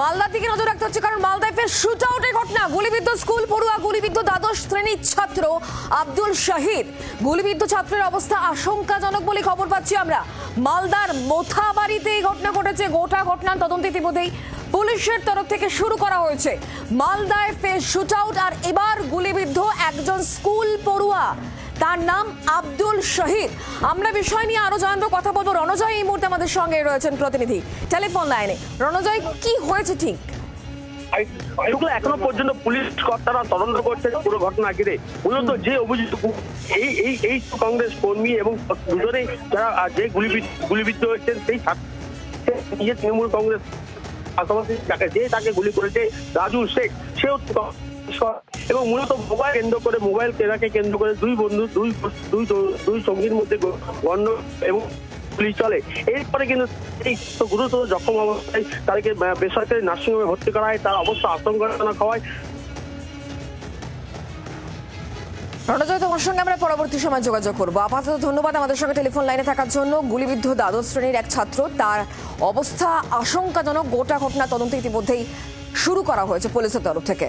মালদা থেকে নজর রাখতে হচ্ছে, কারণ মালদায় ফের শুট আউটের ঘটনা। গুলিবিদ্ধ স্কুল, পড়ুয়া, গুলিবিদ্ধ দ্বাদশ শ্রেণির ছাত্র আব্দুল শাহিদ। গুলিবিদ্ধ ছাত্রের অবস্থা আশঙ্কাজনক বলে খবর পাচ্ছি আমরা। মালদার মোথাবাড়িতে এই ঘটনা ঘটেছে, গোটা ঘটনার তদন্ত ইতিমধ্যেই পুলিশের তরফ থেকে শুরু করা হয়েছে। মালদায় ফের শুট আউট আর এবার গুলিবিদ্ধ একজন স্কুল পড়ুয়া। তার নাম আব্দুল শহীদ। আমরা বিষয় নিয়ে আরও জানব, কথা বলব। রণজয় এই মুহূর্তে আমাদের সঙ্গে রয়েছেন প্রতিনিধি। টেলিফোন লাইনে। রণজয়, কি হয়েছে ঠিক? এগুলো এখনও পর্যন্ত পুলিশ কর্তারা তদন্ত করছে পুরো ঘটনা ঘিরে। মূলত যে অভিযুক্ত এই এই এই কংগ্রেস কর্মী এবং দুজনেই যারা যে গুলিবিদ্ধ গুলিবিদ্ধ হয়েছেন, সেই ছাত্র সে নিজে তৃণমূল কংগ্রেস পাশাপাশি যে তাকে গুলি করেছে রাজু শেখ, সেও এবং মূলত মোবাইল কেন্দ্র করে, মোবাইল কেনাকে কেন্দ্র করে দুই বন্ধু, দুই দুই দুই সঙ্গীর মধ্যে গণ্ড এবং পুলিশ চলে। এরপরে কিন্তু গুরুতর জখম অবস্থায় তাদেরকে বেসরকারি নার্সিংহোমে ভর্তি করা হয়, তার অবস্থা আশঙ্কাজনক হওয়ায় রণজয় তোমার সঙ্গে আমরা পরবর্তী সময় যোগাযোগ করব। আপাতত ধন্যবাদ আমাদের সঙ্গে টেলিফোন লাইনে থাকার জন্য। গুলিবিদ্ধ দ্বাদশ শ্রেণির এক ছাত্র, তার অবস্থা আশঙ্কাজনক। গোটা ঘটনা তদন্ত ইতিমধ্যেই শুরু করা হয়েছে পুলিশের তরফ থেকে।